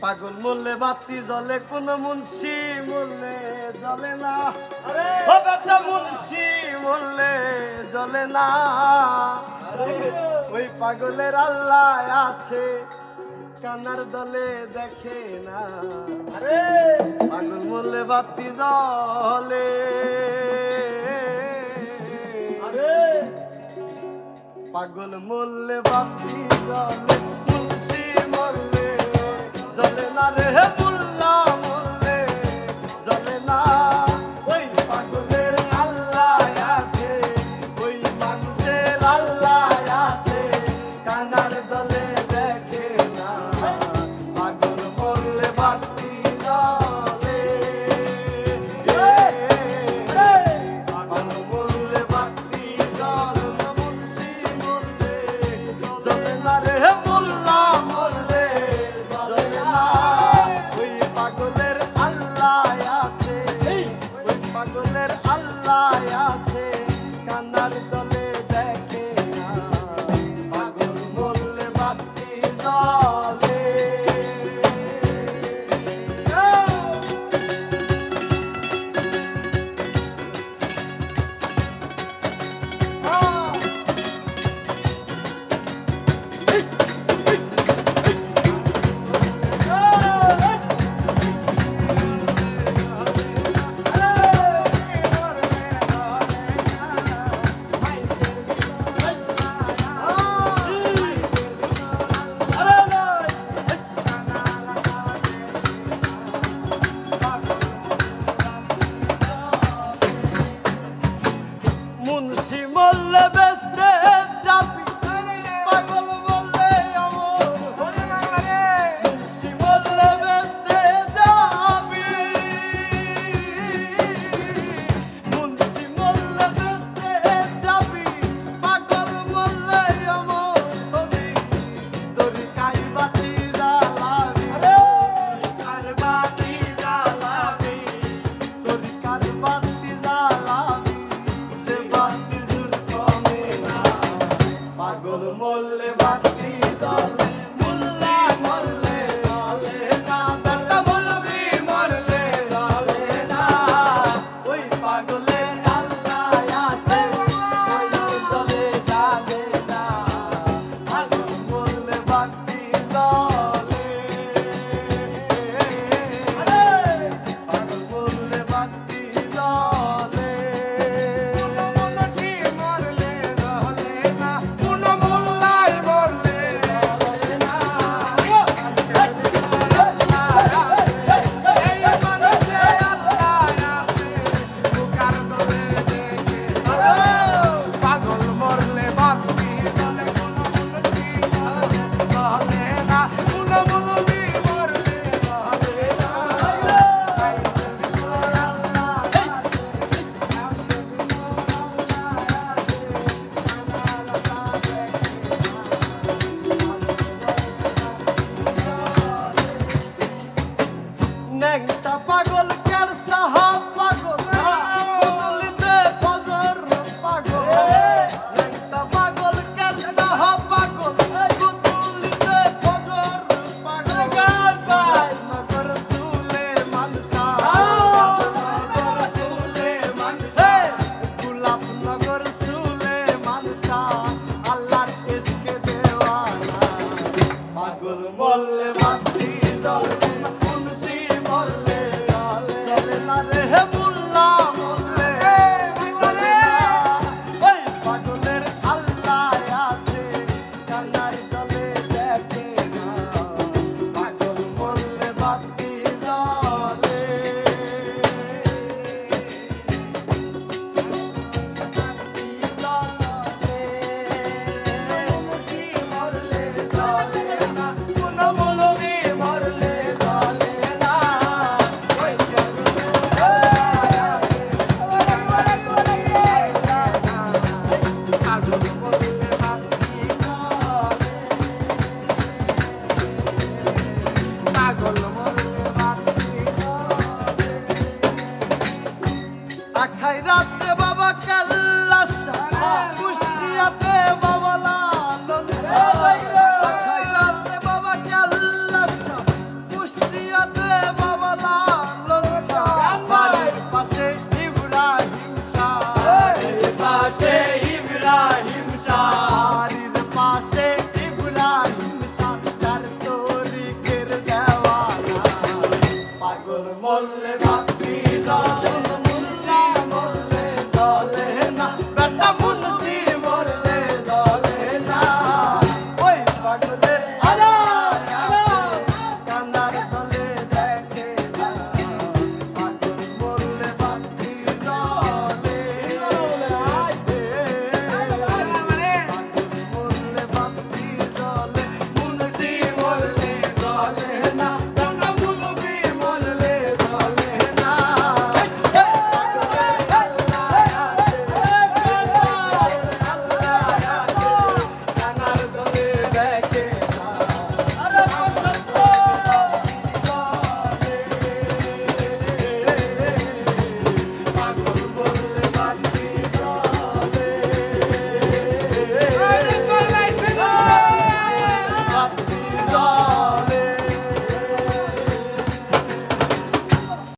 পাগল মরলে বাতি জ্বলে কোন মুন্সি মরলে জ্বলে না। মুন্সি মরলে জ্বলে না। ওই পাগলের আল্লাহ আছে কানার দলে দেখে না। পাগল মরলে বাতি জ্বলে। পাগল মরলে বাতি মরলে জ্বলে না রে পাগল